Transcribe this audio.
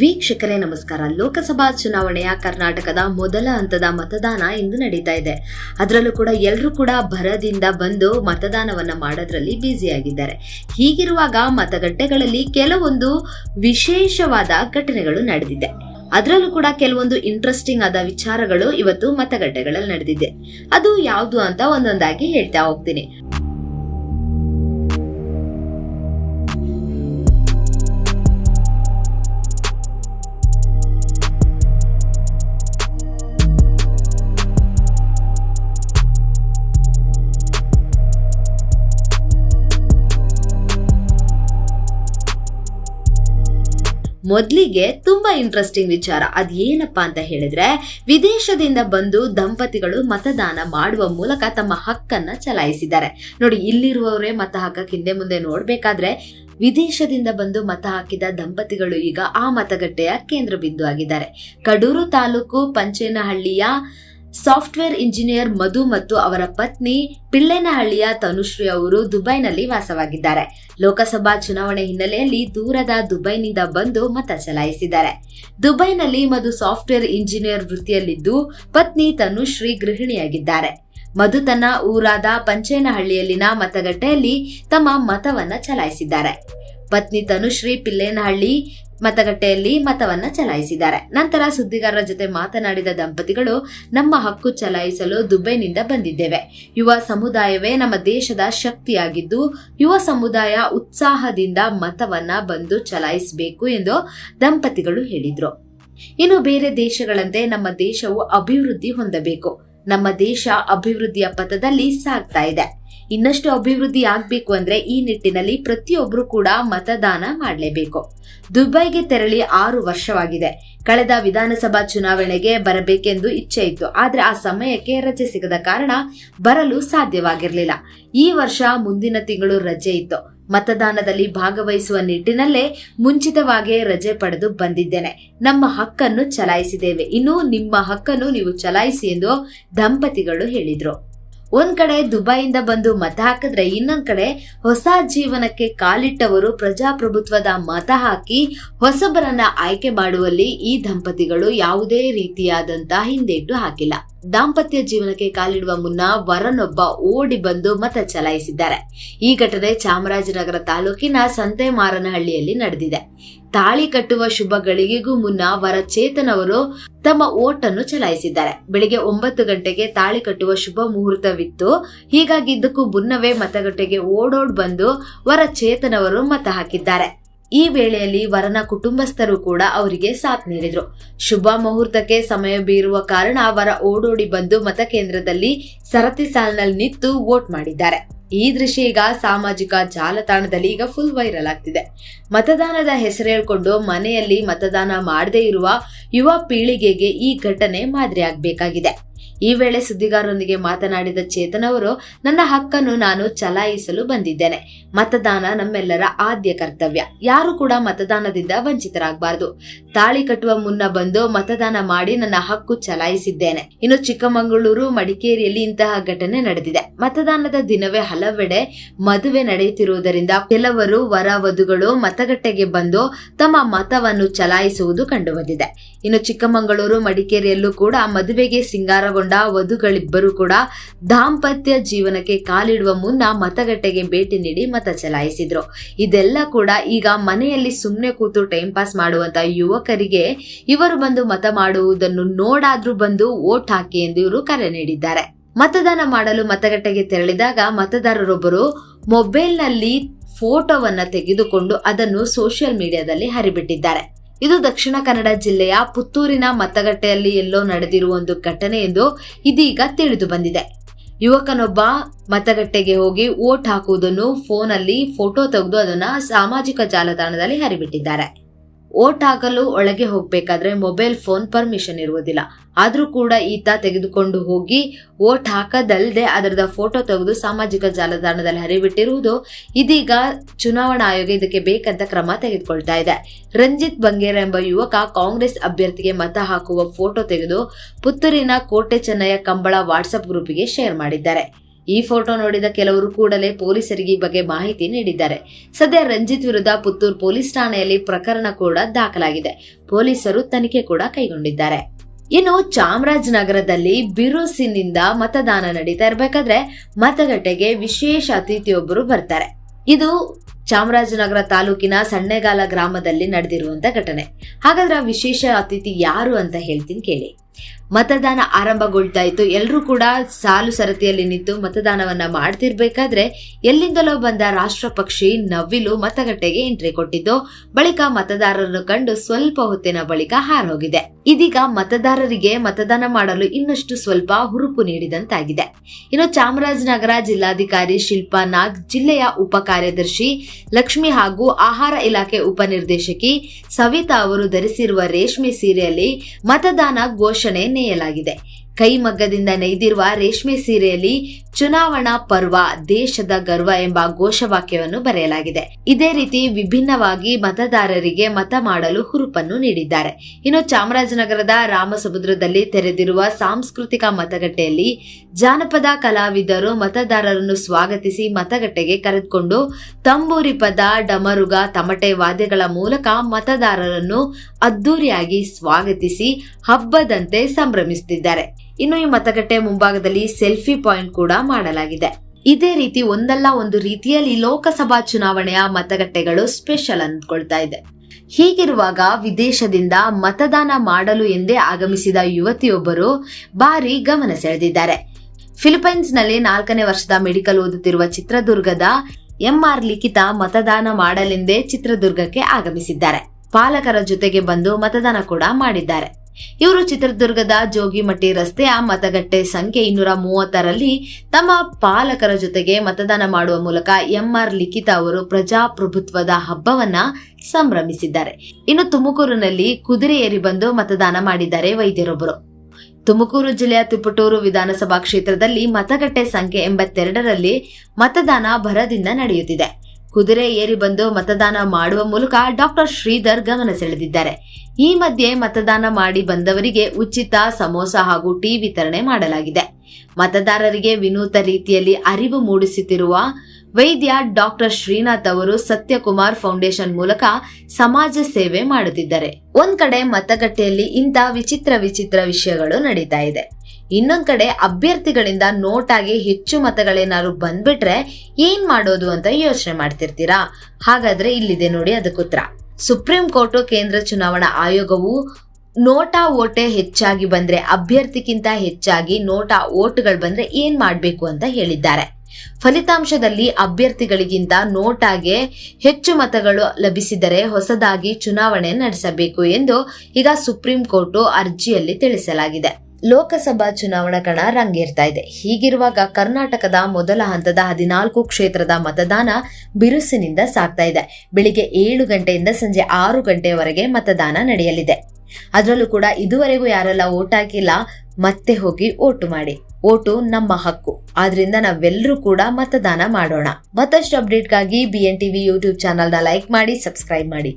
ವೀಕ್ಷಕರೇ, ನಮಸ್ಕಾರ. ಲೋಕಸಭಾ ಚುನಾವಣೆಯ ಕರ್ನಾಟಕದ ಮೊದಲ ಹಂತದ ಮತದಾನ ಇಂದು ನಡೀತಾ ಇದೆ. ಅದರಲ್ಲೂ ಕೂಡ ಎಲ್ಲರೂ ಕೂಡ ಭರದಿಂದ ಬಂದು ಮತದಾನವನ್ನ ಮಾಡೋದ್ರಲ್ಲಿ ಬ್ಯುಸಿಯಾಗಿದ್ದಾರೆ ಹೀಗಿರುವಾಗ ಮತಗಟ್ಟೆಗಳಲ್ಲಿ ಕೆಲವೊಂದು ವಿಶೇಷವಾದ ಘಟನೆಗಳು ನಡೆದಿದೆ. ಅದರಲ್ಲೂ ಕೂಡ ಕೆಲವೊಂದು ಇಂಟ್ರೆಸ್ಟಿಂಗ್ ಆದ ವಿಚಾರಗಳು ಇವತ್ತು ಮತಗಟ್ಟೆಗಳಲ್ಲಿ ನಡೆದಿದೆ. ಅದು ಯಾವುದು ಅಂತ ಒಂದೊಂದಾಗಿ ಹೇಳ್ತಾ ಹೋಗ್ತೀನಿ. ಮೊದಲಿಗೆ ತುಂಬಾ ಇಂಟ್ರೆಸ್ಟಿಂಗ್ ವಿಚಾರ. ಏನಪ್ಪ ಅಂತ ಹೇಳಿದ್ರೆ, ವಿದೇಶದಿಂದ ಬಂದು ದಂಪತಿಗಳು ಮತದಾನ ಮಾಡುವ ಮೂಲಕ ತಮ್ಮ ಹಕ್ಕನ್ನ ಚಲಾಯಿಸಿದ್ದಾರೆ. ನೋಡಿ, ಇಲ್ಲಿರುವವರೇ ಮತ ಹಾಕಕ್ಕೆ ಹಿಂದೆ ಮುಂದೆ ನೋಡ್ಬೇಕಾದ್ರೆ, ವಿದೇಶದಿಂದ ಬಂದು ಮತ ಹಾಕಿದ ದಂಪತಿಗಳು ಈಗ ಆ ಮತಗಟ್ಟೆಯ ಕೇಂದ್ರ ಬಿಂದು ಆಗಿದ್ದಾರೆ. ಕಡೂರು ತಾಲೂಕು ಪಂಚೇನಹಳ್ಳಿಯ ಸಾಫ್ಟ್ವೇರ್ ಇಂಜಿನಿಯರ್ ಮಧು ಮತ್ತು ಅವರ ಪತ್ನಿ ಪಿಳ್ಳೆನಹಳ್ಳಿಯ ತನುಶ್ರೀ ಅವರು ದುಬೈನಲ್ಲಿ ವಾಸವಾಗಿದ್ದಾರೆ. ಲೋಕಸಭಾ ಚುನಾವಣೆ ಹಿನ್ನೆಲೆಯಲ್ಲಿ ದೂರದ ದುಬೈನಿಂದ ಬಂದು ಮತ ಚಲಾಯಿಸಿದ್ದಾರೆ. ದುಬೈನಲ್ಲಿ ಮಧು ಸಾಫ್ಟ್ವೇರ್ ಇಂಜಿನಿಯರ್ ವೃತ್ತಿಯಲ್ಲಿದ್ದು, ಪತ್ನಿ ತನುಶ್ರೀ ಗೃಹಿಣಿಯಾಗಿದ್ದಾರೆ. ಮಧು ತನ್ನ ಊರಾದ ಪಂಚೇನಹಳ್ಳಿಯಲ್ಲಿನ ಮತಗಟ್ಟೆಯಲ್ಲಿ ತಮ್ಮ ಮತವನ್ನ ಚಲಾಯಿಸಿದ್ದಾರೆ. ಪತ್ನಿ ತನುಶ್ರೀ ಪಿಲ್ಲೇನಹಳ್ಳಿ ಮತಗಟ್ಟೆಯಲ್ಲಿ ಮತವನ್ನ ಚಲಾಯಿಸಿದ್ದಾರೆ. ನಂತರ ಸುದ್ದಿಗಾರರ ಜೊತೆ ಮಾತನಾಡಿದ ದಂಪತಿಗಳು, ನಮ್ಮ ಹಕ್ಕು ಚಲಾಯಿಸಲು ದುಬೈನಿಂದ ಬಂದಿದ್ದೇವೆ. ಯುವ ಸಮುದಾಯವೇ ನಮ್ಮ ದೇಶದ ಶಕ್ತಿಯಾಗಿದ್ದು, ಯುವ ಸಮುದಾಯ ಉತ್ಸಾಹದಿಂದ ಮತವನ್ನ ಬಂದು ಚಲಾಯಿಸಬೇಕು ಎಂದು ದಂಪತಿಗಳು ಹೇಳಿದ್ರು. ಇನ್ನು ಬೇರೆ ದೇಶಗಳಂತೆ ನಮ್ಮ ದೇಶವು ಅಭಿವೃದ್ಧಿ ಹೊಂದಬೇಕು. ನಮ್ಮ ದೇಶ ಅಭಿವೃದ್ಧಿಯ ಪಥದಲ್ಲಿ ಸಾಗ್ತಾ ಇದೆ. ಇನ್ನಷ್ಟು ಅಭಿವೃದ್ಧಿ ಆಗ್ಬೇಕು ಅಂದ್ರೆ ಈ ನಿಟ್ಟಿನಲ್ಲಿ ಪ್ರತಿಯೊಬ್ಬರು ಕೂಡ ಮತದಾನ ಮಾಡಲೇಬೇಕು. ದುಬೈಗೆ ತೆರಳಿ ಆರು ವರ್ಷವಾಗಿದೆ. ಕಳೆದ ವಿಧಾನಸಭಾ ಚುನಾವಣೆಗೆ ಬರಬೇಕೆಂದು ಇಚ್ಛೆ ಇತ್ತು. ಆದ್ರೆ ಆ ಸಮಯಕ್ಕೆ ರಜೆ ಸಿಗದ ಕಾರಣ ಬರಲು ಸಾಧ್ಯವಾಗಿರಲಿಲ್ಲ. ಈ ವರ್ಷ ಮುಂದಿನ ತಿಂಗಳು ರಜೆ ಇತ್ತು. ಮತದಾನದಲ್ಲಿ ಭಾಗವಹಿಸುವ ನಿಟ್ಟಿನಲ್ಲೇ ಮುಂಚಿತವಾಗಿ ರಜೆ ಪಡೆದು ಬಂದಿದ್ದೇನೆ. ನಮ್ಮ ಹಕ್ಕನ್ನು ಚಲಾಯಿಸಿದ್ದೇವೆ. ಇನ್ನು ನಿಮ್ಮ ಹಕ್ಕನ್ನು ನೀವು ಚಲಾಯಿಸಿ ಎಂದು ದಂಪತಿಗಳು ಹೇಳಿದ್ರು. ಒಂದ್ ಕಡೆ ದುಬೈಯಿಂದ ಬಂದು ಮತ ಹಾಕಿದ್ರೆ ಇನ್ನೊಂದ್ ಕಡೆ ಹೊಸ ಜೀವನಕ್ಕೆ ಕಾಲಿಟ್ಟವರು ಪ್ರಜಾಪ್ರಭುತ್ವದ ಮತ ಹಾಕಿ ಹೊಸಬರನ್ನ ಆಯ್ಕೆ ಮಾಡುವಲ್ಲಿ ಈ ದಂಪತಿಗಳು ಯಾವುದೇ ರೀತಿಯಾದಂತಹ ಹಿಂದೇಟು ಹಾಕಿಲ್ಲ. ದಾಂಪತ್ಯ ಜೀವನಕ್ಕೆ ಕಾಲಿಡುವ ಮುನ್ನ ವರನೊಬ್ಬ ಓಡಿ ಬಂದು ಮತ ಚಲಾಯಿಸಿದ್ದಾರೆ. ಈ ಘಟನೆ ಚಾಮರಾಜನಗರ ತಾಲೂಕಿನ ಸಂತೆಮಾರನಹಳ್ಳಿಯಲ್ಲಿ ನಡೆದಿದೆ. ತಾಳಿ ಕಟ್ಟುವ ಶುಭ ಗಳಿಗೆಗೂ ಮುನ್ನ ವರ ಚೇತನ್ ತಮ್ಮ ಓಟನ್ನು ಚಲಾಯಿಸಿದ್ದಾರೆ. ಬೆಳಿಗ್ಗೆ ಒಂಬತ್ತು ಗಂಟೆಗೆ ತಾಳಿ ಕಟ್ಟುವ ಶುಭ ಮುಹೂರ್ತವಿತ್ತು. ಹೀಗಾಗಿ ಇದಕ್ಕೂ ಮುನ್ನವೇ ಮತಗಟ್ಟೆಗೆ ಓಡೋಡ್ ಬಂದು ವರ ಚೇತನ್ ಮತ ಹಾಕಿದ್ದಾರೆ. ಈ ವೇಳೆಯಲ್ಲಿ ವರನ ಕುಟುಂಬಸ್ಥರು ಕೂಡ ಅವರಿಗೆ ಸಾಥ್ ನೀಡಿದ್ರು. ಶುಭ ಮುಹೂರ್ತಕ್ಕೆ ಸಮಯ ಬೀರುವ ಕಾರಣ ವರ ಓಡೋಡಿ ಬಂದು ಮತಕೇಂದ್ರದಲ್ಲಿ ಸರತಿ ಸಾಲಿನಲ್ಲಿ ನಿಂತು ವೋಟ್ ಮಾಡಿದ್ದಾರೆ. ಈ ದೃಶ್ಯ ಈಗ ಸಾಮಾಜಿಕ ಜಾಲತಾಣದಲ್ಲಿ ಈಗ ಫುಲ್ ವೈರಲ್ ಆಗ್ತಿದೆ. ಮತದಾನದ ಹೆಸರು ಹೇಳ್ಕೊಂಡು ಮನೆಯಲ್ಲಿ ಮತದಾನ ಮಾಡದೇ ಇರುವ ಯುವ ಪೀಳಿಗೆಗೆ ಈ ಘಟನೆ ಮಾದರಿಯಾಗಬೇಕಾಗಿದೆ ಈ ವೇಳೆ ಸುದ್ದಿಗಾರರೊಂದಿಗೆ ಮಾತನಾಡಿದ ಚೇತನ್ ಅವರು, ನನ್ನ ಹಕ್ಕನ್ನು ನಾನು ಚಲಾಯಿಸಲು ಬಂದಿದ್ದೇನೆ. ಮತದಾನ ನಮ್ಮೆಲ್ಲರ ಆದ್ಯ ಕರ್ತವ್ಯ. ಯಾರು ಕೂಡ ಮತದಾನದಿಂದ ವಂಚಿತರಾಗಬಾರದು. ತಾಳಿ ಕಟ್ಟುವ ಮುನ್ನ ಬಂದು ಮತದಾನ ಮಾಡಿ ನನ್ನ ಹಕ್ಕು ಚಲಾಯಿಸಿದ್ದೇನೆ. ಇನ್ನು ಚಿಕ್ಕಮಗಳೂರು, ಮಡಿಕೇರಿಯಲ್ಲಿ ಇಂತಹ ಘಟನೆ ನಡೆದಿದೆ. ಮತದಾನದ ದಿನವೇ ಹಲವೆಡೆ ಮದುವೆ ನಡೆಯುತ್ತಿರುವುದರಿಂದ ಕೆಲವರು ವರ ವಧುಗಳು ಮತಗಟ್ಟೆಗೆ ಬಂದು ತಮ್ಮ ಮತವನ್ನು ಚಲಾಯಿಸುವುದು ಕಂಡುಬಂದಿದೆ. ಇನ್ನು ಚಿಕ್ಕಮಗಳೂರು, ಮಡಿಕೇರಿಯಲ್ಲೂ ಕೂಡ ಮದುವೆಗೆ ಸಿಂಗಾರಗೊಂಡ ವಧುಗಳಿಬ್ಬರು ಕೂಡ ದಾಂಪತ್ಯ ಜೀವನಕ್ಕೆ ಕಾಲಿಡುವ ಮುನ್ನ ಮತಗಟ್ಟೆಗೆ ಭೇಟಿ ನೀಡಿ ಮತ ಚಲಾಯಿಸಿದ್ರು. ಇದೆಲ್ಲ ಕೂಡ ಈಗ ಮನೆಯಲ್ಲಿ ಸುಮ್ಮನೆ ಕೂತು ಟೈಮ್ ಪಾಸ್ ಮಾಡುವಂತ ಯುವಕರಿಗೆ ಇವರು ಬಂದು ಮತ ಮಾಡುವುದನ್ನು ನೋಡಾದ್ರೂ ಬಂದು ವೋಟ್ ಹಾಕಿ ಎಂದು ಇವರು ಕರೆ ನೀಡಿದ್ದಾರೆ. ಮತದಾನ ಮಾಡಲು ಮತಗಟ್ಟೆಗೆ ತೆರಳಿದಾಗ ಮತದಾರರೊಬ್ಬರು ಮೊಬೈಲ್ನಲ್ಲಿ ಫೋಟೋವನ್ನ ತೆಗೆದುಕೊಂಡು ಅದನ್ನು ಸೋಷಿಯಲ್ ಮೀಡಿಯಾದಲ್ಲಿ ಹರಿಬಿಟ್ಟಿದ್ದಾರೆ. ಇದು ದಕ್ಷಿಣ ಕನ್ನಡ ಜಿಲ್ಲೆಯ ಪುತ್ತೂರಿನ ಮತಗಟ್ಟೆಯಲ್ಲಿ ಎಲ್ಲೋ ನಡೆದಿರುವ ಒಂದು ಘಟನೆ ಎಂದು ಇದೀಗ ತಿಳಿದು ಬಂದಿದೆ. ಯುವಕನೊಬ್ಬ ಮತಗಟ್ಟೆಗೆ ಹೋಗಿ ವೋಟ್ ಹಾಕುವುದನ್ನು ಫೋನಲ್ಲಿ ಫೋಟೋ ತೆಗೆದು ಅದನ್ನ ಸಾಮಾಜಿಕ ಜಾಲತಾಣದಲ್ಲಿ ಹರಿಬಿಟ್ಟಿದ್ದಾರೆ. ವೋಟ್ ಹಾಕಲು ಒಳಗೆ ಹೋಗಬೇಕಾದ್ರೆ ಮೊಬೈಲ್ ಫೋನ್ ಪರ್ಮಿಷನ್ ಇರುವುದಿಲ್ಲ. ಆದರೂ ಕೂಡ ಈತ ತೆಗೆದುಕೊಂಡು ಹೋಗಿ ವೋಟ್ ಹಾಕದಲ್ಲದೆ ಅದರದ ಫೋಟೋ ತೆಗೆದು ಸಾಮಾಜಿಕ ಜಾಲತಾಣದಲ್ಲಿ ಹರಿಬಿಟ್ಟಿರುವುದು ಇದೀಗ ಚುನಾವಣಾ ಆಯೋಗ ಇದಕ್ಕೆ ಬೇಕಂತ ಕ್ರಮ ತೆಗೆದುಕೊಳ್ತಾ ಇದೆ. ರಂಜಿತ್ ಬಂಗೇರ ಎಂಬ ಯುವಕ ಕಾಂಗ್ರೆಸ್ ಅಭ್ಯರ್ಥಿಗೆ ಮತ ಹಾಕುವ ಫೋಟೋ ತೆಗೆದು ಪುತ್ತೂರಿನ ಕೋಟೆ ಚೆನ್ನಯ್ಯ ಕಂಬಳ ವಾಟ್ಸಪ್ ಗ್ರೂಪಿಗೆ ಶೇರ್ ಮಾಡಿದ್ದಾರೆ. ಈ ಫೋಟೋ ನೋಡಿದ ಕೆಲವರು ಕೂಡಲೇ ಪೊಲೀಸರಿಗೆ ಈ ಬಗ್ಗೆ ಮಾಹಿತಿ ನೀಡಿದ್ದಾರೆ. ಸದ್ಯ ರಂಜಿತ್ ವಿರುದ್ಧ ಪುತ್ತೂರು ಪೊಲೀಸ್ ಠಾಣೆಯಲ್ಲಿ ಪ್ರಕರಣ ಕೂಡ ದಾಖಲಾಗಿದೆ. ಪೊಲೀಸರು ತನಿಖೆ ಕೂಡ ಕೈಗೊಂಡಿದ್ದಾರೆ. ಇನ್ನು ಚಾಮರಾಜನಗರದಲ್ಲಿ ಬಿರುಸಿನಿಂದ ಮತದಾನ ನಡೀತಾ ಇರಬೇಕಾದ್ರೆ ಮತಗಟ್ಟೆಗೆ ವಿಶೇಷ ಅತಿಥಿಯೊಬ್ಬರು ಬರ್ತಾರೆ. ಇದು ಚಾಮರಾಜನಗರ ತಾಲೂಕಿನ ಸಣ್ಣೆಗಾಲ ಗ್ರಾಮದಲ್ಲಿ ನಡೆದಿರುವಂತ ಘಟನೆ. ಹಾಗಾದ್ರೆ ವಿಶೇಷ ಅತಿಥಿ ಯಾರು ಅಂತ ಹೇಳ್ತೀನಿ ಕೇಳಿ. ಮತದಾನ ಆರಂಭಗೊಳ್ತಾ ಇತ್ತು. ಎಲ್ಲರೂ ಕೂಡ ಸಾಲು ಸರತಿಯಲ್ಲಿ ನಿಂತು ಮತದಾನವನ್ನ ಮಾಡ್ತಿರ್ಬೇಕಾದ್ರೆ ಎಲ್ಲಿಂದಲೋ ಬಂದ ರಾಷ್ಟ್ರ ಪಕ್ಷಿ ನವಿಲು ಮತಗಟ್ಟೆಗೆ ಎಂಟ್ರಿ ಕೊಟ್ಟಿದ್ದು. ಬಳಿಕ ಮತದಾರರನ್ನು ಕಂಡು ಸ್ವಲ್ಪ ಹೊತ್ತಿನ ಬಳಿಕ ಹಾರೋಗಿದೆ. ಇದೀಗ ಮತದಾರರಿಗೆ ಮತದಾನ ಮಾಡಲು ಇನ್ನಷ್ಟು ಸ್ವಲ್ಪ ಹುರುಪು ನೀಡಿದಂತಾಗಿದೆ. ಇನ್ನು ಚಾಮರಾಜನಗರ ಜಿಲ್ಲಾಧಿಕಾರಿ ಶಿಲ್ಪಾ ನಾಗ್, ಜಿಲ್ಲೆಯ ಉಪ ಕಾರ್ಯದರ್ಶಿ ಲಕ್ಷ್ಮಿ ಹಾಗೂ ಆಹಾರ ಇಲಾಖೆ ಉಪನಿರ್ದೇಶಕಿ ಸವಿತಾ ಅವರು ಧರಿಸಿರುವ ರೇಷ್ಮೆ ಸೀರೆಯಲ್ಲಿ ಮತದಾನ ಘೋಷಣೆ ನೇಯಲಾಗಿದೆ ಕೈಮಗ್ಗದಿಂದ ನೇಯ್ದಿರುವ ರೇಷ್ಮೆ ಸೀರೆಯಲ್ಲಿ ಚುನಾವಣಾ ಪರ್ವ ದೇಶದ ಗರ್ವ ಎಂಬ ಘೋಷವಾಕ್ಯವನ್ನು ಬರೆಯಲಾಗಿದೆ. ಇದೇ ರೀತಿ ವಿಭಿನ್ನವಾಗಿ ಮತದಾರರಿಗೆ ಮತ ಮಾಡಲು ಹುರುಪನ್ನು ನೀಡಿದ್ದಾರೆ. ಇನ್ನು ಚಾಮರಾಜನಗರದ ರಾಮಸಮುದ್ರದಲ್ಲಿ ತೆರೆದಿರುವ ಸಾಂಸ್ಕೃತಿಕ ಮತಗಟ್ಟೆಯಲ್ಲಿ ಜಾನಪದ ಕಲಾವಿದರು ಮತದಾರರನ್ನು ಸ್ವಾಗತಿಸಿ ಮತಗಟ್ಟೆಗೆ ಕರೆದುಕೊಂಡು ತಂಬೂರಿ ಪದ, ಡಮರುಗ, ತಮಟೆ ವಾದ್ಯಗಳ ಮೂಲಕ ಮತದಾರರನ್ನು ಅದ್ದೂರಿಯಾಗಿ ಸ್ವಾಗತಿಸಿ ಹಬ್ಬದಂತೆ ಸಂಭ್ರಮಿಸುತ್ತಿದ್ದಾರೆ. ಇನ್ನು ಈ ಮತಗಟ್ಟೆ ಮುಂಭಾಗದಲ್ಲಿ ಸೆಲ್ಫಿ ಪಾಯಿಂಟ್ ಕೂಡ ಮಾಡಲಾಗಿದೆ. ಇದೇ ರೀತಿ ಒಂದಲ್ಲ ಒಂದು ರೀತಿಯಲ್ಲಿ ಲೋಕಸಭಾ ಚುನಾವಣೆಯ ಮತಗಟ್ಟೆಗಳು ಸ್ಪೆಷಲ್ ಅಂದ್ಕೊಳ್ತಾ ಇದೆ. ಹೀಗಿರುವಾಗ ವಿದೇಶದಿಂದ ಮತದಾನ ಮಾಡಲು ಎಂದೇ ಆಗಮಿಸಿದ ಯುವತಿಯೊಬ್ಬರು ಭಾರಿ ಗಮನ ಸೆಳೆದಿದ್ದಾರೆ. ಫಿಲಿಪೈನ್ಸ್ನಲ್ಲಿ ನಾಲ್ಕನೇ ವರ್ಷದ ಮೆಡಿಕಲ್ ಓದುತ್ತಿರುವ ಚಿತ್ರದುರ್ಗದ ಎಂಆರ್ ಲಿಖಿತ ಮತದಾನ ಮಾಡಲೆಂದೇ ಚಿತ್ರದುರ್ಗಕ್ಕೆ ಆಗಮಿಸಿದ್ದಾರೆ. ಪಾಲಕರ ಜೊತೆಗೆ ಬಂದು ಮತದಾನ ಕೂಡ ಮಾಡಿದ್ದಾರೆ. ಇವರು ಚಿತ್ರದುರ್ಗದ ಜೋಗಿಮಟ್ಟಿ ರಸ್ತೆಯ ಮತಗಟ್ಟೆ ಸಂಖ್ಯೆ ಇನ್ನೂರ ಮೂವತ್ತರಲ್ಲಿ ತಮ್ಮ ಪಾಲಕರ ಜೊತೆಗೆ ಮತದಾನ ಮಾಡುವ ಮೂಲಕ ಎಂಆರ್ ಲಿಖಿತ ಅವರು ಪ್ರಜಾಪ್ರಭುತ್ವದ ಹಬ್ಬವನ್ನ ಸಂಭ್ರಮಿಸಿದ್ದಾರೆ. ಇನ್ನು ತುಮಕೂರಿನಲ್ಲಿ ಕುದುರೆ ಏರಿ ಬಂದು ಮತದಾನ ಮಾಡಿದ್ದಾರೆ ವೈದ್ಯರೊಬ್ಬರು. ತುಮಕೂರು ಜಿಲ್ಲೆಯ ತಿಪಟೂರು ವಿಧಾನಸಭಾ ಕ್ಷೇತ್ರದಲ್ಲಿ ಮತಗಟ್ಟೆ ಸಂಖ್ಯೆ ಎಂಬತ್ತೆರಡರಲ್ಲಿ ಮತದಾನ ಭರದಿಂದ ನಡೆಯುತ್ತಿದೆ. ಕುದುರೆ ಏರಿ ಬಂದು ಮತದಾನ ಮಾಡುವ ಮೂಲಕ ಡಾಕ್ಟರ್ ಶ್ರೀಧರ್ ಗಮನ ಸೆಳೆದಿದ್ದಾರೆ. ಈ ಮಧ್ಯೆ ಮತದಾನ ಮಾಡಿ ಬಂದವರಿಗೆ ಉಚಿತ ಸಮೋಸ ಹಾಗೂ ಟೀ ವಿತರಣೆ ಮಾಡಲಾಗಿದೆ. ಮತದಾರರಿಗೆ ವಿನೂತ ರೀತಿಯಲ್ಲಿ ಅರಿವು ಮೂಡಿಸುತ್ತಿರುವ ವೈದ್ಯ ಡಾಕ್ಟರ್ ಶ್ರೀನಾಥ್ ಅವರು ಸತ್ಯಕುಮಾರ್ ಫೌಂಡೇಶನ್ ಮೂಲಕ ಸಮಾಜ ಸೇವೆ ಮಾಡುತ್ತಿದ್ದಾರೆ. ಒಂದ್ ಕಡೆ ಮತಗಟ್ಟೆಯಲ್ಲಿ ಇಂಥ ವಿಚಿತ್ರ ವಿಚಿತ್ರ ವಿಷಯಗಳು ನಡೀತಾ ಇದೆ. ಇನ್ನೊಂದ್ ಕಡೆ ಅಭ್ಯರ್ಥಿಗಳಿಂದ ನೋಟಾಗಿ ಹೆಚ್ಚು ಮತಗಳೇನಾದ್ರು ಬಂದ್ಬಿಟ್ರೆ ಏನ್ ಮಾಡೋದು ಅಂತ ಯೋಚನೆ ಮಾಡ್ತಿರ್ತೀರಾ? ಹಾಗಾದ್ರೆ ಇಲ್ಲಿದೆ ನೋಡಿ ಅದಕ್ಕುತ್ತರ. ಸುಪ್ರೀಂ ಕೋರ್ಟ್ ಕೇಂದ್ರ ಚುನಾವಣಾ ಆಯೋಗವು ನೋಟಾ ಓಟೆ ಹೆಚ್ಚಾಗಿ ಬಂದ್ರೆ ಅಭ್ಯರ್ಥಿಗಿಂತ ಹೆಚ್ಚಾಗಿ ನೋಟಾ ಓಟ್ಗಳು ಬಂದ್ರೆ ಏನ್ ಮಾಡ್ಬೇಕು ಅಂತ ಹೇಳಿದ್ದಾರೆ. ಫಲಿತಾಂಶದಲ್ಲಿ ಅಭ್ಯರ್ಥಿಗಳಿಗಿಂತ ನೋಟಾಗೆ ಹೆಚ್ಚು ಮತಗಳು ಲಭಿಸಿದರೆ ಹೊಸದಾಗಿ ಚುನಾವಣೆ ನಡೆಸಬೇಕು ಎಂದು ಈಗ ಸುಪ್ರೀಂ ಕೋರ್ಟ್ ಅರ್ಜಿಯಲ್ಲಿ ತಿಳಿಸಲಾಗಿದೆ. ಲೋಕಸಭಾ ಚುನಾವಣಾ ಕಣ ರಂಗೇರ್ತಾ ಇದೆ. ಹೀಗಿರುವಾಗ ಕರ್ನಾಟಕದ ಮೊದಲ ಹಂತದ ಹದಿನಾಲ್ಕು ಕ್ಷೇತ್ರದ ಮತದಾನ ಬಿರುಸಿನಿಂದ ಸಾಗ್ತಾ ಇದೆ. ಬೆಳಿಗ್ಗೆ ಏಳು ಗಂಟೆಯಿಂದ ಸಂಜೆ ಆರು ಗಂಟೆಯವರೆಗೆ ಮತದಾನ ನಡೆಯಲಿದೆ. ಅದರಲ್ಲೂ ಕೂಡ ಇದುವರೆಗೂ ಯಾರೆಲ್ಲ ಓಟ್ ಹಾಕಿಲ್ಲ, ಮತ್ತೆ ಹೋಗಿ ಓಟು ಮಾಡಿ. ಓಟು ನಮ್ಮ ಹಕ್ಕು. ಆದ್ರಿಂದ ನಾವೆಲ್ಲರೂ ಕೂಡ ಮತದಾನ ಮಾಡೋಣ. ಮತ್ತಷ್ಟು ಅಪ್ಡೇಟ್ಗಾಗಿ ಬಿ ಎನ್ ಟಿವಿ ಯೂಟ್ಯೂಬ್ ಚಾನಲ್ನ ಲೈಕ್ ಮಾಡಿ ಸಬ್ಸ್ಕ್ರೈಬ್ ಮಾಡಿ.